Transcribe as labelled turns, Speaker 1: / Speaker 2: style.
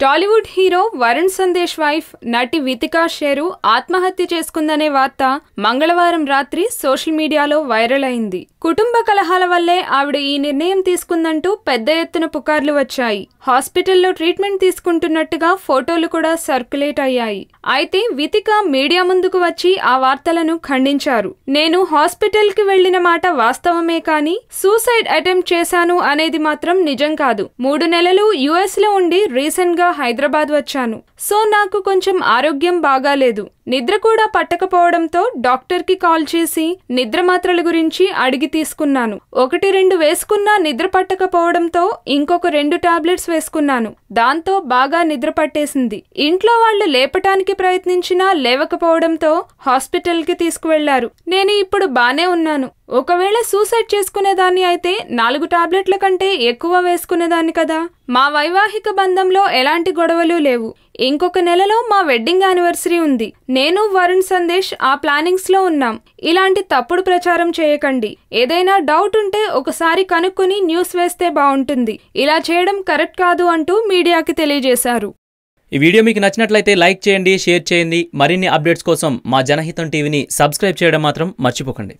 Speaker 1: Tollywood hero Varun Sandesh wife నటి Vithika share ఆత్మహత్య చేసుకుందనే వార్త మంగళవారం రాత్రి సోషల్ మీడియాలో వైరల్ అయింది. కుటుంబ కలహాల వల్లే ఆవిడ ఈ నిర్ణయం తీసుకుందంటూ పెద్ద ఎత్తున పుకార్లు వచ్చాయి. హాస్పిటల్లో ట్రీట్మెంట్ తీసుకుంటున్నట్టుగా ఫోటోలు కూడా సర్క్యులేట్ అయ్యాయి. అయితే వితిక మీడియా ముందుకు వచ్చి ఆ వార్తలను ఖండించారు. నేను హాస్పిటల్కి వెళ్ళిన మాట వాస్తవమే కానీ సూసైడ్ అటెంప్ట్ చేశాను అనేది మాత్రం నిజం కాదు. మూడు నెలలు యుఎస్లో ఉండి రీసెంట్గా హైదరాబాద్ వచ్చాను. సో నాకు కొంచెం ఆరోగ్యం బాగాలేదు. నిద్ర కూడా పట్టకపోవడంతో డాక్టర్కి కాల్ చేసి నిద్ర మాత్రల గురించి అడిగి తీసుకున్నాను. ఒకటి రెండు వేసుకున్నా నిద్ర పట్టకపోవడంతో ఇంకొక రెండు టాబ్లెట్స్ వేసుకున్నాను. దాంతో బాగా నిద్ర పట్టేసింది. ఇంట్లో వాళ్ళు లేపటానికి ప్రయత్నించినా లేవకపోవడంతో హాస్పిటల్కి తీసుకువెళ్ళారు నేను ఇప్పుడు బానే ఉన్నాను. ఒకవేళ సూసైడ్ చేసుకునేదాన్ని అయితే నాలుగు టాబ్లెట్ల కంటే ఎక్కువ వేసుకునేదాన్ని కదా. మా వైవాహిక బంధంలో ఎలాంటి గొడవలు లేవు. ఇంకొక నెలలో మా వెడ్డింగ్ యానివర్సరీ ఉంది. నేను వరుణ్ సందేశ్ ఆ ప్లానింగ్స్లో ఉన్నాం. ఇలాంటి తప్పుడు ప్రచారం చేయకండి. ఏదైనా డౌట్ ఉంటే ఒకసారి కనుక్కొని న్యూస్ వేస్తే బాగుంటుంది. ఇలా చేయడం కరెక్ట్ కాదు అంటూ మీడియాకి తెలియజేశారు.
Speaker 2: ఈ వీడియో మీకు నచ్చినట్లయితే లైక్ చేయండి షేర్ చేయండి. మరిన్ని అప్డేట్స్ కోసం మా జనహితం టీవీని సబ్స్క్రైబ్ చేయడం మాత్రం మర్చిపోకండి.